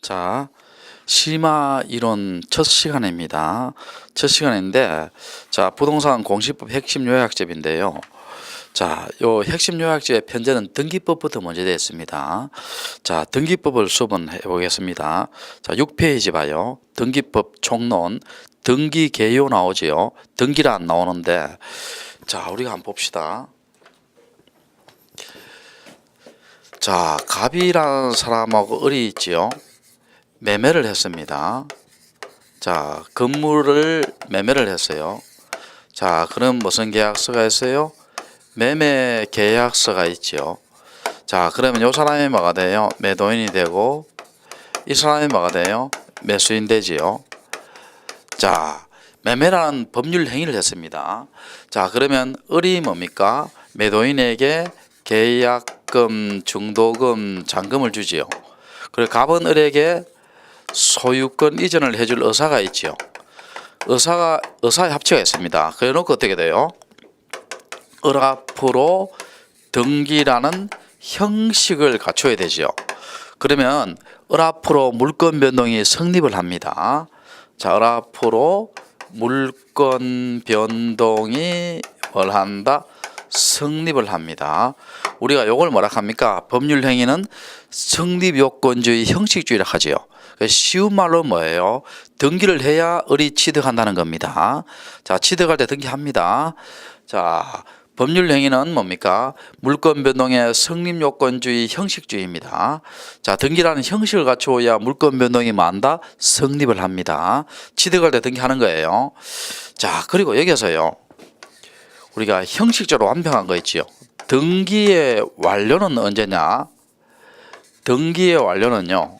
자, 심화 이론 첫 시간입니다. 첫 시간인데, 자, 부동산 공시법 핵심 요약집인데요. 자, 요 핵심 요약집의 편제는 등기법부터 먼저 되었습니다. 자, 등기법을 수업은 해보겠습니다. 자, 6페이지 봐요. 등기법 총론, 등기 개요 나오지요. 등기란 안 나오는데, 자, 우리가 한번 봅시다. 자, 갑이라는 사람하고 을이 있지요. 매매를 했습니다. 자, 건물을 매매를 했어요. 자, 그럼 무슨 계약서가 있어요? 매매 계약서가 있죠. 자, 그러면 요 사람이 뭐가 돼요? 매도인이 되고 이 사람이 뭐가 돼요? 매수인 되지요. 자, 매매라는 법률 행위를 했습니다. 자, 그러면 을이 뭡니까? 매도인에게 계약금, 중도금, 잔금을 주지요. 그리고 갑은 을에게 소유권 이전을 해줄 의사가 있지요. 의사가 의사의 합치가 있습니다. 그래놓고 어떻게 돼요? 을 앞으로 등기라는 형식을 갖춰야 되지요. 그러면 을 앞으로 물권 변동이 성립을 합니다. 자, 을 앞으로 물권 변동이 뭘 한다? 성립을 합니다. 우리가 요걸 뭐라 합니까? 법률 행위는 성립 요건주의 형식주의라 하지요. 쉬운 말로 뭐예요? 등기를 해야 을이 취득한다는 겁니다. 자, 취득할 때 등기합니다. 자, 법률 행위는 뭡니까? 물권 변동의 성립 요건주의 형식주의입니다. 자, 등기라는 형식을 갖추어야 물권 변동이 만다 성립을 합니다. 취득할 때 등기하는 거예요. 자, 그리고 여기서요. 우리가 형식적으로 완벽한 거 있지요. 등기의 완료는 언제냐? 등기의 완료는요.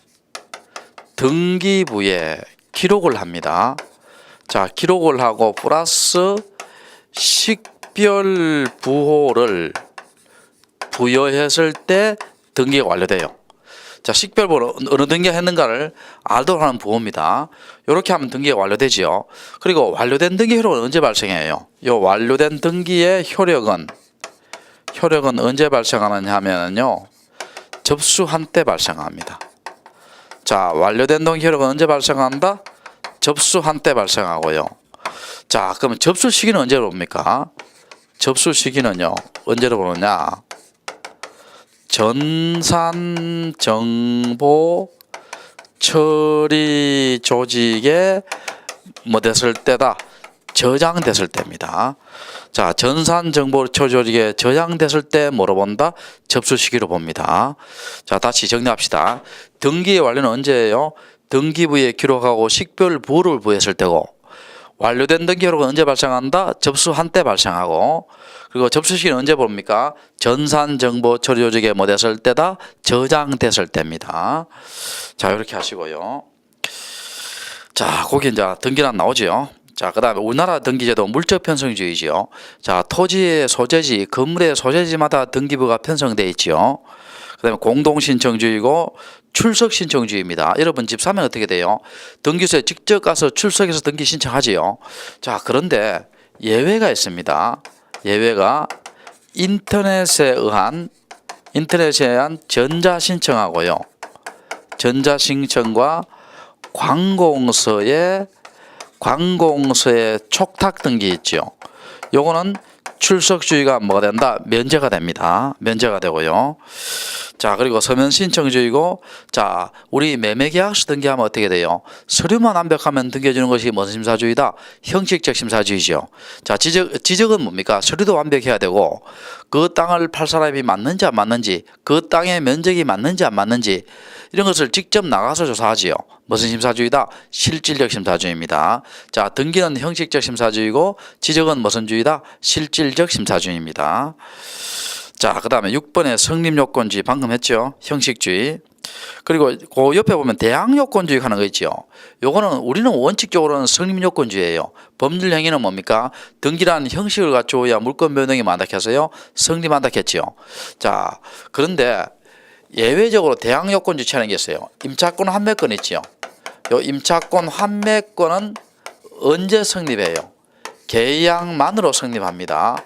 등기부에 기록을 합니다. 자, 기록을 하고 플러스 식별 부호를 부여했을 때 등기가 완료돼요. 자, 식별부호 어느 등기가 했는가를 알도록 하는 부호입니다. 이렇게 하면 등기가 완료되지요. 그리고 완료된 등기 효력은 언제 발생해요? 요 완료된 등기의 효력은 효력은 언제 발생하느냐 하면요. 접수한 때 발생합니다. 자, 완료된 등기 효력은 언제 발생한다? 접수한 때 발생하고요. 자, 그러면 접수 시기는 언제로 봅니까? 접수 시기는요. 언제로 보느냐? 전산 정보 처리 조직에 뭐 됐을 때다. 저장됐을 때입니다. 자, 전산 정보 처리 조직에 저장됐을 때 뭐로 본다? 접수 시기로 봅니다. 자, 다시 정리합시다. 등기의 완료는 언제예요? 등기부에 기록하고 식별 부호를 부여했을 때고 완료된 등기 효력은 언제 발생한다? 접수한 때 발생하고 그리고 접수 시기는 언제 봅니까? 전산 정보 처리 조직에 뭐 됐을 때다? 저장됐을 때입니다. 자, 이렇게 하시고요. 자, 거기 이제 등기란 나오지요. 자, 그 다음에 우리나라 등기제도 물적 편성주의지요. 자, 토지의 소재지, 건물의 소재지마다 등기부가 편성돼 있지요. 그 다음에 공동 신청주의고 출석 신청주의입니다. 여러분 집 사면 어떻게 돼요? 등기소에 직접 가서 출석해서 등기 신청하지요. 자, 그런데 예외가 있습니다. 예외가 인터넷에 의한 인터넷에 의한 전자 신청하고요. 전자 신청과 관공서의 관공서의 촉탁 등기 있죠. 요거는 출석주의가 뭐가 된다? 면제가 됩니다. 면제가 되고요. 자, 그리고 서면 신청주의고, 자, 우리 매매계약서 등기하면 어떻게 돼요? 서류만 완벽하면 등기해주는 것이 무슨 심사주의다? 형식적 심사주의죠. 자, 지적, 지적은 뭡니까? 서류도 완벽해야 되고, 그 땅을 팔 사람이 맞는지 안 맞는지, 그 땅의 면적이 맞는지 안 맞는지, 이런 것을 직접 나가서 조사하지요. 무슨 심사주의다? 실질적 심사주의입니다. 자, 등기는 형식적 심사주의고, 지적은 무슨 주의다? 실질적 심사주의입니다. 자, 그 다음에 6번에 성립요건주의 방금 했죠. 형식주의. 그리고 그 옆에 보면 대항요건주의 하는 거 있죠. 요거는 우리는 원칙적으로는 성립요건주의예요. 법률 행위는 뭡니까? 등기라는 형식을 갖추어야 물권 변동이 만닥해서요. 성립한다 했지요. 자, 그런데 예외적으로 대항요건주의 취하는 게 있어요. 임차권 환매권 있지요. 요 임차권 환매권은 언제 성립해요? 계약만으로 성립합니다.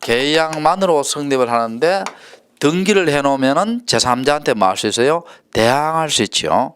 계약만으로 성립을 하는데 등기를 해놓으면은 제3자한테 뭐 할 수 있어요? 대항할 수 있죠.